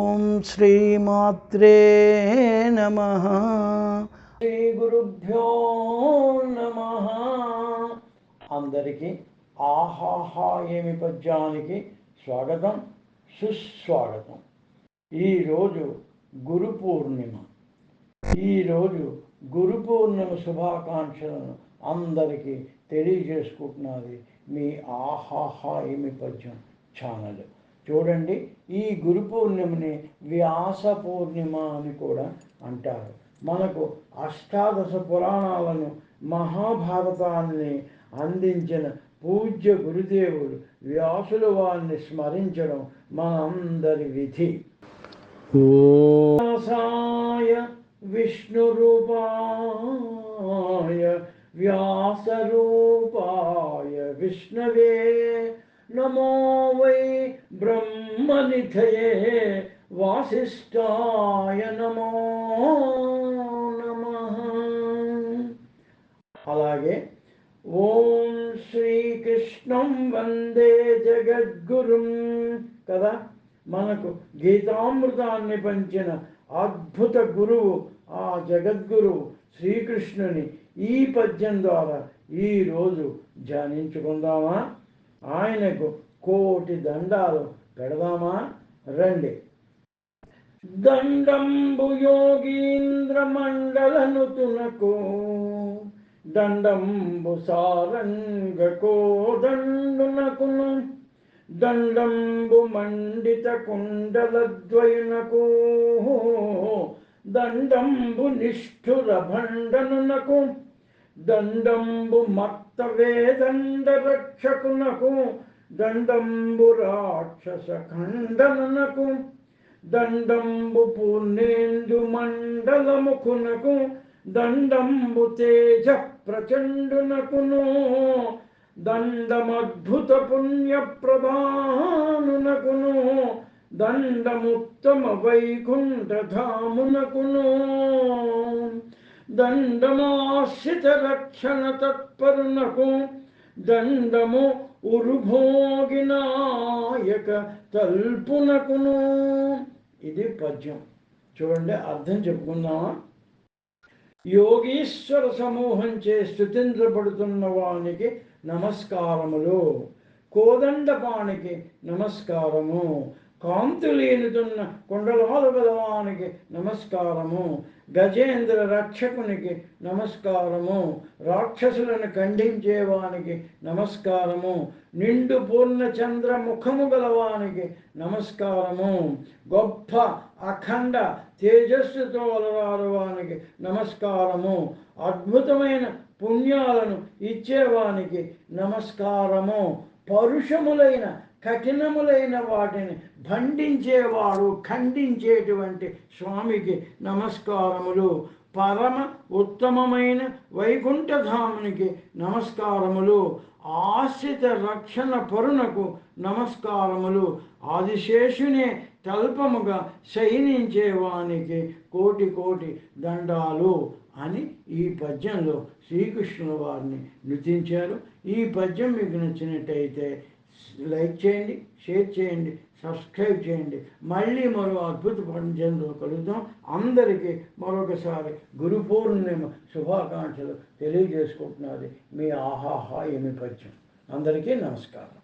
ఓం శ్రీమాత్రే నమ. శ్రీ గురుభ్యో నమ. అందరికీ ఆహాహా ఏమి పద్యానికి స్వాగతం సుస్వాగతం. ఈరోజు గురు పూర్ణిమ. ఈరోజు గురు పూర్ణిమ శుభాకాంక్షలను అందరికీ తెలియజేసుకుంటున్నది మీ ఆహాహా ఏమి పద్యం ఛానల్. చూడండి ఈ గురు పూర్ణిమని వ్యాస పూర్ణిమ అని కూడా అంటారు. మనకు అష్టాదశ పురాణాలను మహాభారతాన్ని అందించిన పూజ్య గురుదేవుడు వ్యాసుల వారిని స్మరించడం మనందరి విధి. వ్యాసాయ విష్ణురూపాయ వ్యాసరూపాయ విష్ణవే నమో వై బ్రహ్మనిధయే వాసిష్ఠాయ నమో నమ. అలాగే ఓం శ్రీకృష్ణం వందే జగద్గురుం కదా. మనకు గీతామృతాన్ని పంచిన అద్భుత గురువు ఆ జగద్గురువు శ్రీకృష్ణుని ఈ పద్యం ద్వారా ఈరోజు ధ్యానించుకుందామా? ఆయనకు కోటి దండాలు పెడదామా? రండి. దండంబు యోగీంద్ర మండలనుతునకు దండంబు సారంగకో దండునకును దండంబు మండిత కుండలద్వయునకు దండంబు నిష్ఠుర భండనునకు దండంబు మత్త దండ రక్షకునకు దండంబు రాక్షస ఖండనకు దండంబు పూర్ణేందు మండలముఖునకు దండంబు తేజ ప్రచండునకును దండమద్భుత పుణ్య ప్రభానునకును దండముత్తమ వైకుంఠధామునకును. దండమాశ్రిత రక్షణ తత్పరునకు దండము ఉరుభోగినాయక తల్పునకును ఇది పద్యం చూడండి అర్థం చెప్పుకుందామా యోగీశ్వర సమూహం చే స్థుతించబడుతున్న వానికి నమస్కారములు కోదండపానికి నమస్కారము కాంతులేనుతున్న కొండలాల గలవానికి నమస్కారము. గజేంద్ర రక్షకునికి నమస్కారము. రాక్షసులను ఖండించేవానికి నమస్కారము. నిండు పూర్ణ చంద్ర ముఖము గలవానికి నమస్కారము. గొప్ప అఖండ తేజస్సుతో అలరారువానికి నమస్కారము. అద్భుతమైన పుణ్యాలను ఇచ్చేవానికి నమస్కారము. పరుషములైన కఠినములైన వాటిని ఖండించేవాడు ఖండించేటువంటి స్వామికి నమస్కారములు. పరమ ఉత్తమమైన వైకుంఠధామునికి నమస్కారములు. ఆశ్రిత రక్షణ పరునకు నమస్కారములు. ఆదిశేషునే తల్పముగా శయనించేవానికి కోటి కోటి దండాలు అని ఈ పద్యంలో శ్రీకృష్ణుల వారిని నృతించారు ఈ పద్యం మీకు నచ్చినట్టయితే లైక్ చేయండి షేర్ చేయండి సబ్స్క్రైబ్ చేయండి. మళ్ళీ మరో అద్భుత పద్యంలో కలుగుతాం అందరికీ మరొకసారి గురు పూర్ణిమ శుభాకాంక్షలు తెలియజేసుకుంటున్నది మీ ఆహాహా ఏమి పరిచయం అందరికీ నమస్కారం.